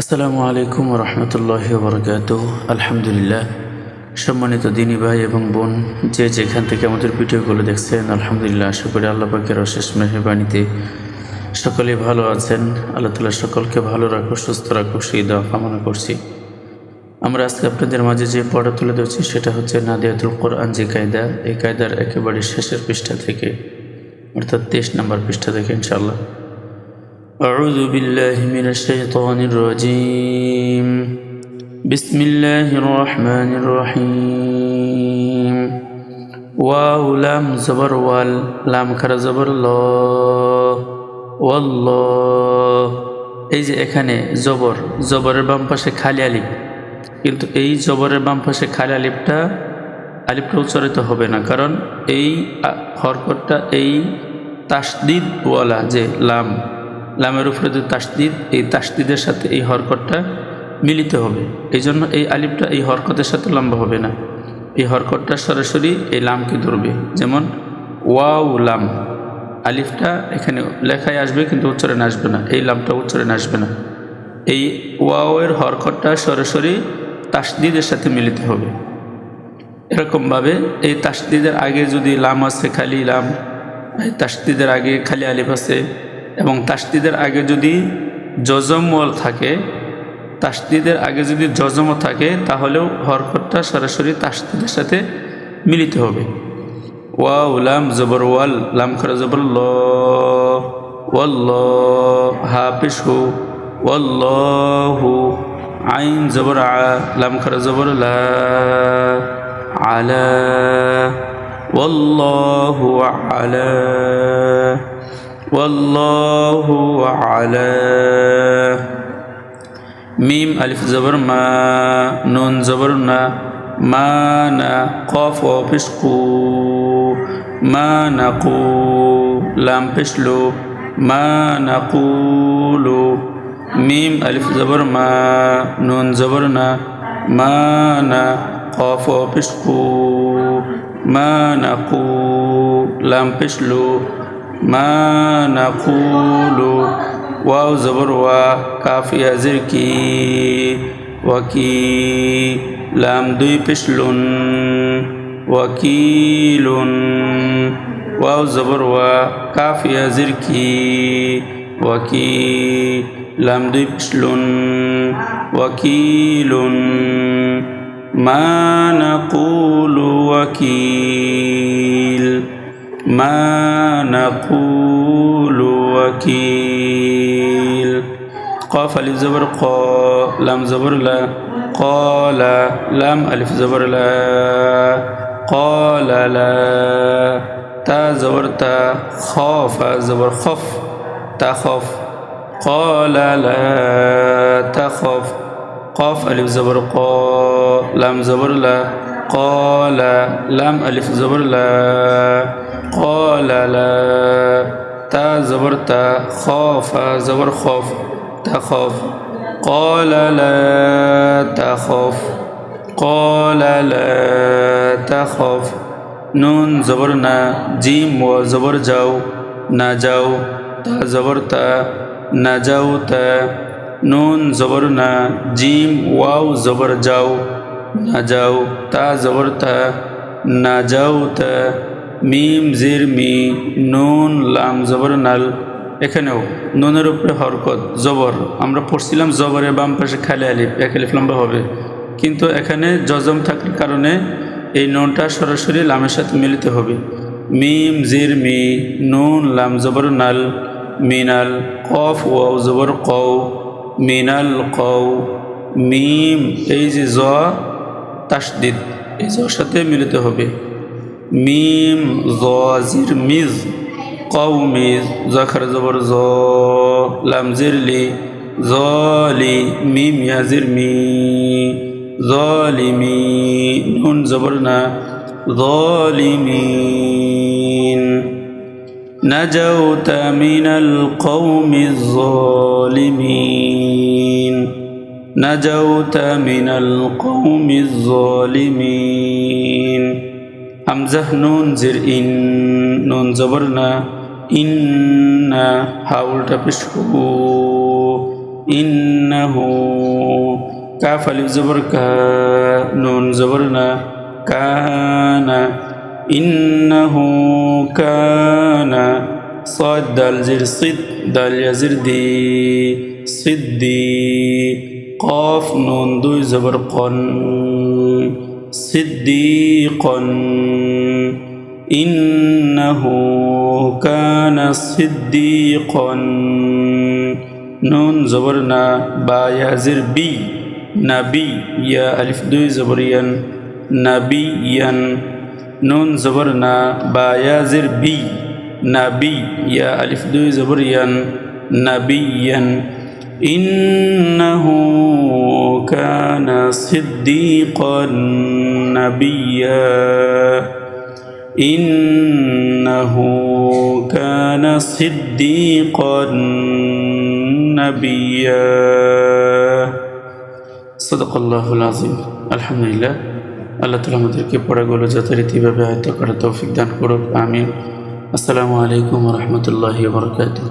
আসসালামু আলাইকুম রহমতুল্লাহ বরকাত আলহামদুলিল্লাহ। সম্মানিত দিনী ভাই এবং বোন, যে যেখান থেকে আমাদের ভিডিওগুলো দেখছেন, আলহামদুলিল্লাহ, আশা করি আল্লাহ পাকের অশেষ মেহরবানিতে সকলে ভালো আছেন। আল্লাহ তালা সকলকে ভালো রাখো সুস্থ রাখো সেই দেওয়া কামনা করছি। আমরা আজকে আপনাদের মাঝে যে পড়া তুলে ধরছি, সেটা হচ্ছে নাদিয়াতুল কোরআন যে কায়দা, এই কায়দার একেবারে শেষের পৃষ্ঠা থেকে, অর্থাৎ তেইশ নম্বর পৃষ্ঠা থেকে, ইনশাআল্লাহ। أعوذ بالله من الشيطان الرجيم بسم الله الرحمن الرحيم واو لام زبر وال لام খারা জবর ল ওয়াল্লাহ এই যে এখানে জবর জবরের বাম পাশে খালি আলিফ কিন্তু এই জবরের বাম পাশে খালি আলিফটা আলিফটা উচ্চারিত হবে না কারণ এই আ- হরকতটা এই তাসদিদ ওয়ালা যে লাম লামের উপরে যে তাসদিদ, এই তাসদিদের সাথে এই হরকতটা মিলিত হবে। এই জন্য এই আলিফটা এই হরকতের সাথে লম্বা হবে না। এই হরকতটা সরাসরি এই লামকে ধরবে। যেমন, ওয়াও লাম। আলিফটা এখানে লেখায় আসবে কিন্তু উচ্চারণে আসবে না। এই লামটা উচ্চারণে আসবে না। এই ওয়াওয়ের হরকতটা সরাসরি তাসদিদের সাথে মিলিত হবে। এরকমভাবে এই তাসদিদের আগে যদি লাম আছে, খালি লাম তাসদিদের আগে খালি আলিফ আছে এবং তাসদিদের আগে যদি জজমল থাকে, তাসদিদের আগে যদি জজম থাকে, তাহলেও হরকতটা সরাসরি তাসদিদের সাথে মিলিত হবে। ওয়াও, লাম, জবর, ওয়াল, লাম খরা জবর, ল ওয়াল্ল হা পেশ হু, আইন, জবর, আ, লাম খরা জবর, লা, আলা ওয়াল্লাহু আলা। والله على ميم ألف زبر ما نون زبر ما ما نقف قاف ما نقول لام پشلو ما نقول ميم ألف زبر ما نون زبر ما ما نقف قاف ما نقول لام پشلو না কুলু ওয়াও জবর ওয়া কাফি হাজির কি ওয়াকি লাম দুই পিসলুন ওয়াকিলুন ওয়াও জবর ওয়া কাফি হাজির কি ওয়াকি লাম দুই পিসলুন ওয়াকিলুন মা নাকুলু ওয়াকিল ما نقول وكيل. قاف الف زبر قا لام زبر لا قال لام ألف زبر لا قال لا تا زبر تا خاف زبر خف تخف قال لا تخف قاف ألف زبر قا لام زبر لا قال لام ألف زبر لا. قال لا تا زبر تا خوف زبر خوف تخوف قال لا تخوف قال لا تخوف نون زبر نا جیم و زبر جاو نا جاو. تا زبر تا نا جاو تا. نون زبر نا جیم واو زبر جاو نا جاو. تا زبر تا نا جاو تا. মিম, জির, মি, নুন, লাম, জবর, নাল, এখানেও নুনের উপরে হরকত, জবর। আমরা পড়ছিলাম জবরের বাম পাশে খালি আলিফ, এক আলিফ লম্বা হবে। কিন্তু এখানে জজম থাকার কারণে এই নুনটা সরাসরি লামের সাথে মিলিত হবে। মিম, জির, মি, নুন, লাম, জবর, নাল, মিনাল, কফ, ওয়াও, জবর, কও, মিনাল, কও, মিম, এই যে জ, তাসদিদ, এই জর সাথে মিলিত হবে। মিম জির মিজ কৌমিজ জখর জবর জ লাম জিরলি জলি মিম ইয়াজির মি জলিমি নুন জবর না ظالمين نجوت من القوم الظالمين نجوت من القوم الظالمين হামজাহ নুন জির ইন নুন জবর না ইন্না হাউলটা পেশ ইন্নাহু কাফ আলিফ জবর কা নুন জবর না কানা ইন্নাহু কানা صاد دال زر صد دال يزر دي صدي قاف نون دوي زبر قن صديقا إنه كان صديقا نون زبرنا با يزر بي نبي يا ألف دوي زبريا نبيا نون زبرنا با يزر بي نبي يا ألف دوي زبريا نبيا إنه كان صديقا نبيا إنه كان صديقا نبيا صدق الله العظيم الحمد لله আল্লাহ তালা আমাদেরকে পড়াগুলো যথারীতিভাবে আয়ত্ত করার তৌফিক দান করুক আমিন আসসালামু আলাইকুম রহমতুল্লাহ বরকাতুহ